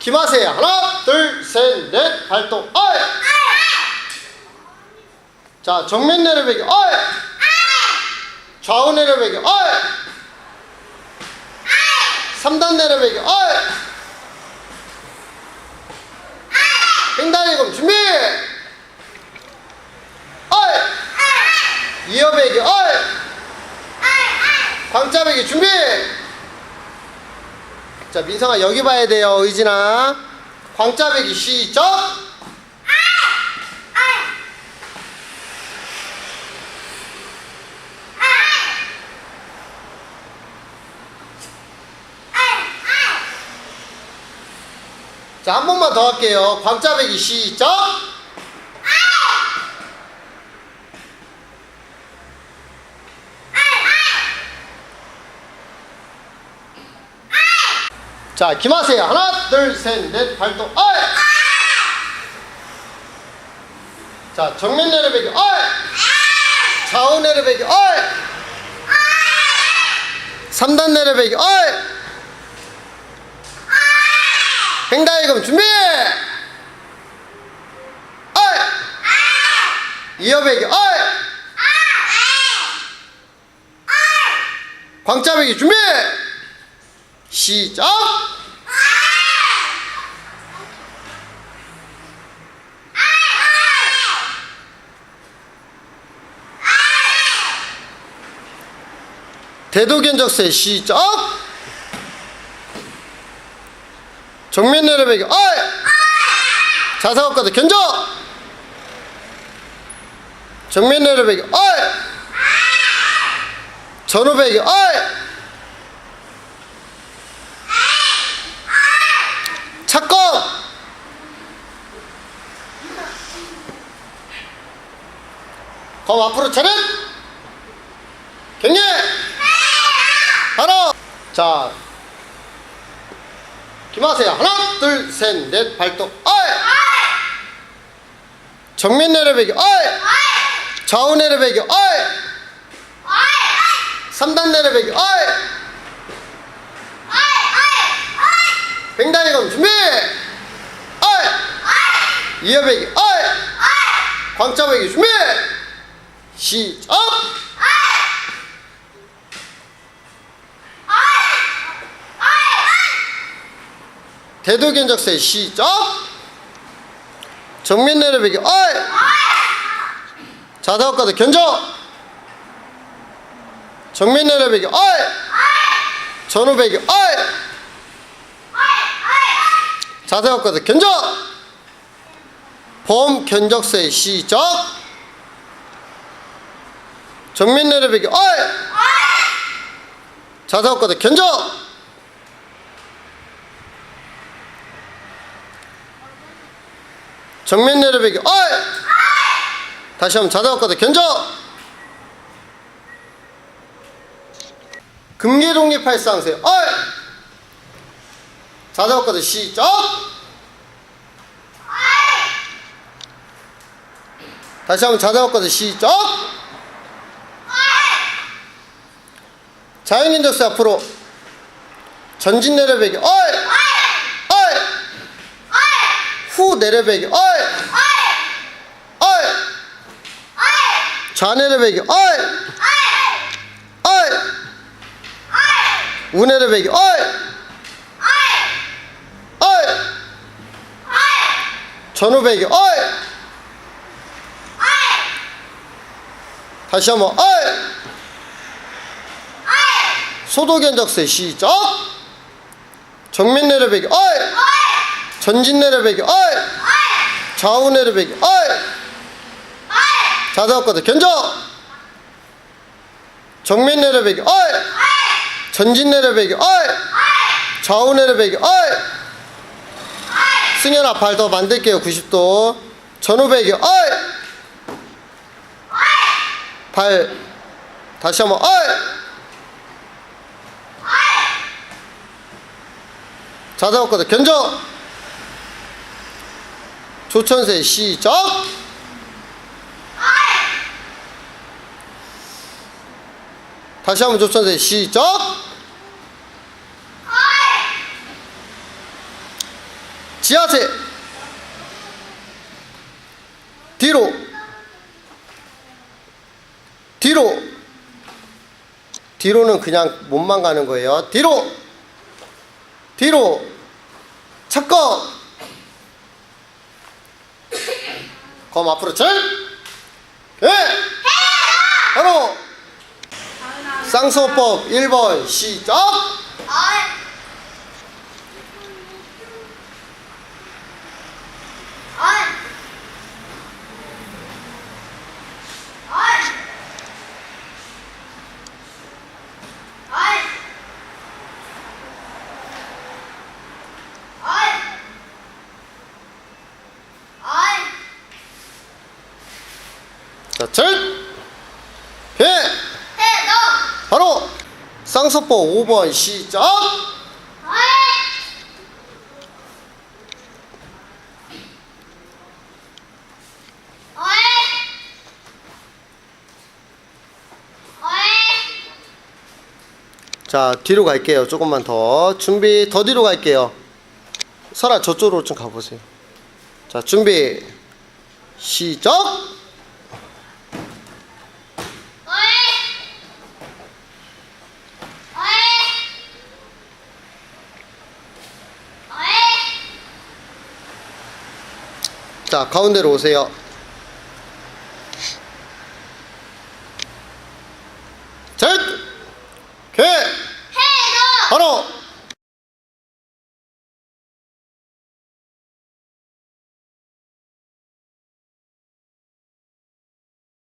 기마세. 하나 둘 셋 넷. 발동. 어이! 자 정면 내려배기. 어이! 좌우 내려배기. 어이! 3단 내려배기. 어이! 횡단이금 준비! 어이! 이어배기. 어이! 광자배기 준비 자 민성아 여기 봐야 돼요 의진아. 광자배기 시작! 자 한 번만 더 할게요. 광자배기 시작 자 김하세요. 하나 둘 셋 넷 발동. 어이! 자 정면 내려배기. 어이! 좌우 내려배기. 어이! 3단 내려배기. 어이! 횡단이금 준비! 어이! 이어배기. 어이! 광자배기 준비 시작! 대도견적세 시작! 정면 내려배기 어이! 자사각과도 견적! 정면 내려배기 어이! 전후배기 어이 착검 검 앞으로 차렷 경례! 하나 자 김하세요. 하나 둘 셋 넷 발동. 어이! 정면 내려배기. 어이! 좌우 내려배기. 어이! 3단 내려배기. 어이! 횡단이검 준비! 어이! 이어배기. 어이! 광자배기 준비 시작. 대도견적세 시작. 정면 내려배기 어이. 자다가도 견적 정면 내려배기 어이. 전후 배기 어이. 자다가도 견적 범 견적세 시작 정면 내려배기 어이! 자다가도 견적 정면 내려배기 어이! 다시 한번 자다가도 견적 금계독립 팔상세 어이! 자다가도 시작! 다시 한번 자다가도 시작 자연인적세 앞으로 전진 내려배기 어이! 어이! 후 내려배기 어이! 어이! 좌 내려배기 어이! 어이! 우 내려배기 어이! 어이! 전후 배기 어이! 다시 한번 어이 소도견적세 시작! 정면 내려배기 어이! 전진 내려배기 어이! 좌우 내려배기 어이! 자다가도 견적! 정면 내려배기 어이! 전진 내려배기 어이! 좌우 내려배기 어이! 승현아 발 더 만들게요. 90도. 전후 배기 어이! 발 다시 한번 어이 자다가도 견적! 조천세 시작! 다시 한번 조천세 시작! 지하세! 뒤로! 뒤로! 뒤로는 그냥 몸만 가는 거예요. 뒤로! 뒤로 첫거. 검 앞으로 절. 예! 바로. 쌍소법 1번 시작 어이. 어이. 어이. 어이. 어이. 어이. 자, 절! 예! 해, 너. 바로 쌍소법 5번 시작. 자 뒤로 갈게요 조금만 더 준비 더 뒤로 갈게요 설아 저쪽으로 좀 가보세요 자 준비 시작 자 가운데로 오세요 셋! 개! 바로!